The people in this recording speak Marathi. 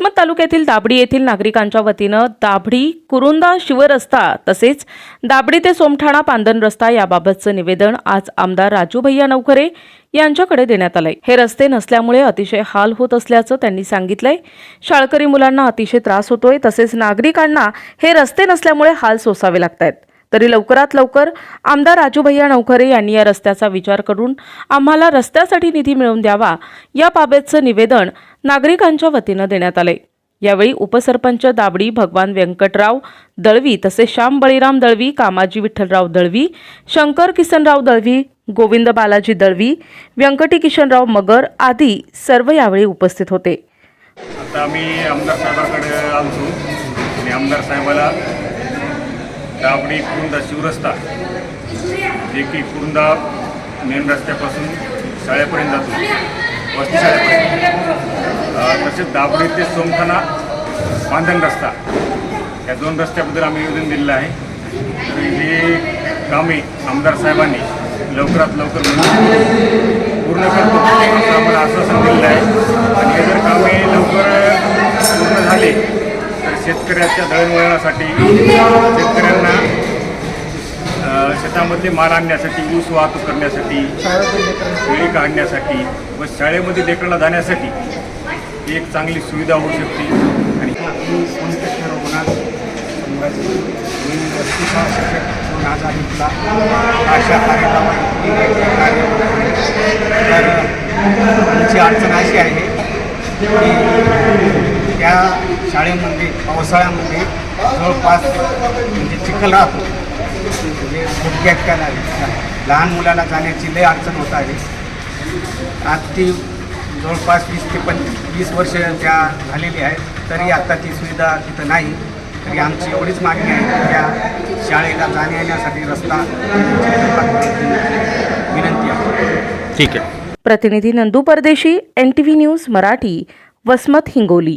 तालुक्यातील दाबडी येथील नागरिकांच्या वतीनं दाभडी कुरुंदा शिवरस्ता तसेच दाबडी ते सोमठाणा पांदन रस्ता याबाबतचं निवेदन आज आमदार राजू भैया नवखरे यांच्याकडे देण्यात आलंय. हे रस्ते नसल्यामुळे अतिशय हाल होत असल्याचं त्यांनी सांगितलंय. शाळकरी मुलांना अतिशय त्रास होतोय तसेच नागरिकांना हे रस्ते नसल्यामुळे हाल सोसावे लागत आहेत तरी लवकरात लवकर आमदार राजू भैया नवखरे यांनी या रस्त्याचा विचार करून आम्हाला रस्त्यासाठी निधी मिळवून द्यावा याबाबतचं निवेदन नागरिकांच्या वतीनं देण्यात आले यावेळी उपसरपंच दाबडी भगवान व्यंकटराव दळवी तसेच श्याम बळीराम दळवी कामाजी विठ्ठलराव दळवी शंकर किसनराव दळवी गोविंद बालाजी दळवी व्यंकटी किशनराव मगर आदी सर्व यावेळी उपस्थित होते. आता आम्ही आमदार साहेबाकडे आणि आमदार साहेबाला दाबडी कुरुंदा शिवरस्ता. जे की कुरुंदा मेन रस्त्यापासून शाळेपर्यंत जातो. वस्ती शाळेपर्यंत. तसेच दाबडी ते सोमखाना बांधण रस्ता. या दोन रस्त्याबद्दल आम्ही निवेदन दिलेलं आहे. तर हे कामे आमदार साहेबांनी लवकरात लवकर पूर्ण करतो असं आम्हाला आश्वासन दिलेलं आहे. आणि हे जर कामे लवकर पूर्ण झाले तर शेतकऱ्याच्या दळणवळणासाठी शेतकऱ्यांना शेतामध्ये माल आणण्यासाठी ऊस वाहतूक करण्यासाठी वेळी काढण्यासाठी व शाळेमध्ये लेकराला जाण्यासाठी एक चांगली सुविधा होऊ शकते. आणि मी सोनकृष्ण शिक्षक म्हणून आज इथला अशा कार्य आमची अडचण अशी आहे की त्या शाळेमध्ये पावसाळ्यामध्ये जवळपास म्हणजे चिखल राहतो. म्हणजे लहान मुलाला जाण्याची लय अडचण होत आहे. आज ती जवळपास वीस ते पण वीस वर्ष त्या झालेली आहेत तरी आता ती सुविधा तिथं नाही. तरी आमची एवढीच मागणी आहे की त्या शाळेला जाण्या येण्यासाठी रस्ता विनंती आहे. ठीक आहे. प्रतिनिधी Nandu Pardeshi N T V news Marathi Vasmat Hingoli.